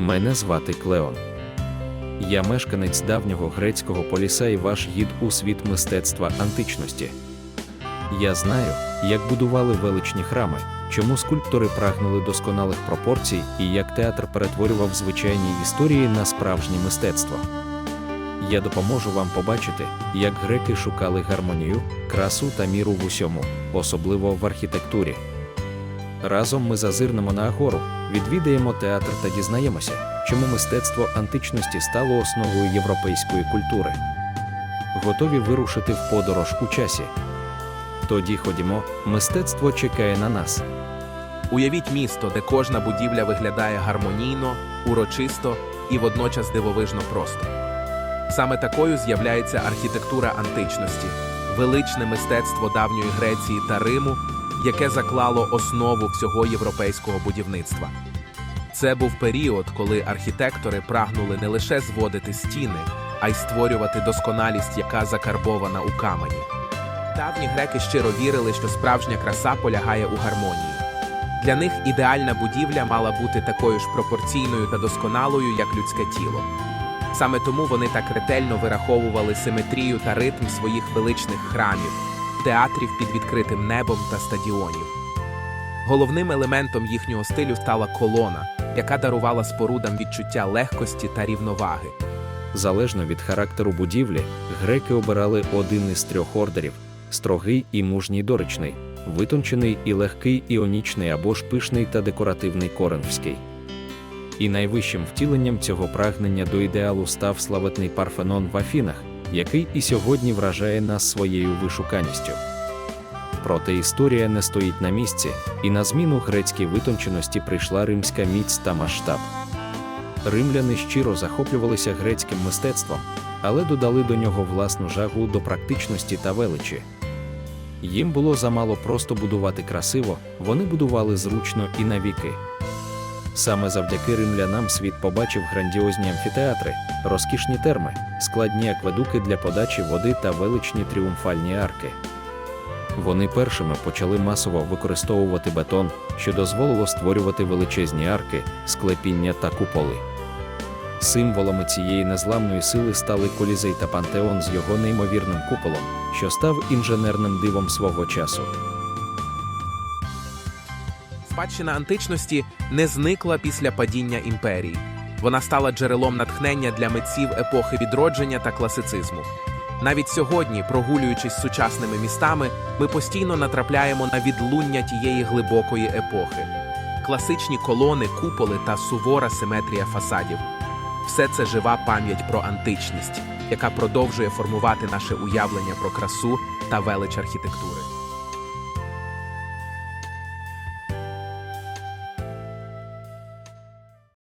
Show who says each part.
Speaker 1: Мене звати Клеон. Я мешканець давнього грецького поліса і ваш гід у світ мистецтва античності. Я знаю, як будували величні храми, чому скульптори прагнули досконалих пропорцій і як театр перетворював звичайні історії на справжнє мистецтво. Я допоможу вам побачити, як греки шукали гармонію, красу та міру в усьому, особливо в архітектурі. Разом ми зазирнемо на агору, відвідаємо театр та дізнаємося, чому мистецтво античності стало основою європейської культури. Готові вирушити в подорож у часі. Тоді ходімо, мистецтво чекає на нас.
Speaker 2: Уявіть місто, де кожна будівля виглядає гармонійно, урочисто і водночас дивовижно просто. Саме такою з'являється архітектура античності, величне мистецтво давньої Греції та Риму, яке заклало основу всього європейського будівництва. Це був період, коли архітектори прагнули не лише зводити стіни, а й створювати досконалість, яка закарбована у камені. Давні греки щиро вірили, що справжня краса полягає у гармонії. Для них ідеальна будівля мала бути такою ж пропорційною та досконалою, як людське тіло. Саме тому вони так ретельно вираховували симетрію та ритм своїх величних храмів, театрів під відкритим небом та стадіонів. Головним елементом їхнього стилю стала колона, яка дарувала спорудам відчуття легкості та рівноваги.
Speaker 1: Залежно від характеру будівлі, греки обирали один із трьох ордерів: строгий і мужній доричний, витончений і легкий іонічний або ж пишний та декоративний коринфський. І найвищим втіленням цього прагнення до ідеалу став славетний Парфенон в Афінах, який і сьогодні вражає нас своєю вишуканістю. Проте історія не стоїть на місці, і на зміну грецькій витонченості прийшла римська міць та масштаб. Римляни щиро захоплювалися грецьким мистецтвом, але додали до нього власну жагу до практичності та величі. Їм було замало просто будувати красиво, вони будували зручно і навіки. Саме завдяки римлянам світ побачив грандіозні амфітеатри, розкішні терми, складні акведуки для подачі води та величні тріумфальні арки. Вони першими почали масово використовувати бетон, що дозволило створювати величезні арки, склепіння та куполи. Символами цієї незламної сили стали колізей та пантеон з його неймовірним куполом, що став інженерним дивом свого часу.
Speaker 2: Спадщина античності не зникла після падіння імперії. Вона стала джерелом натхнення для митців епохи відродження та класицизму. Навіть сьогодні, прогулюючись сучасними містами, ми постійно натрапляємо на відлуння тієї глибокої епохи. Класичні колони, куполи та сувора симетрія фасадів. Все це жива пам'ять про античність, яка продовжує формувати наше уявлення про красу та велич архітектури.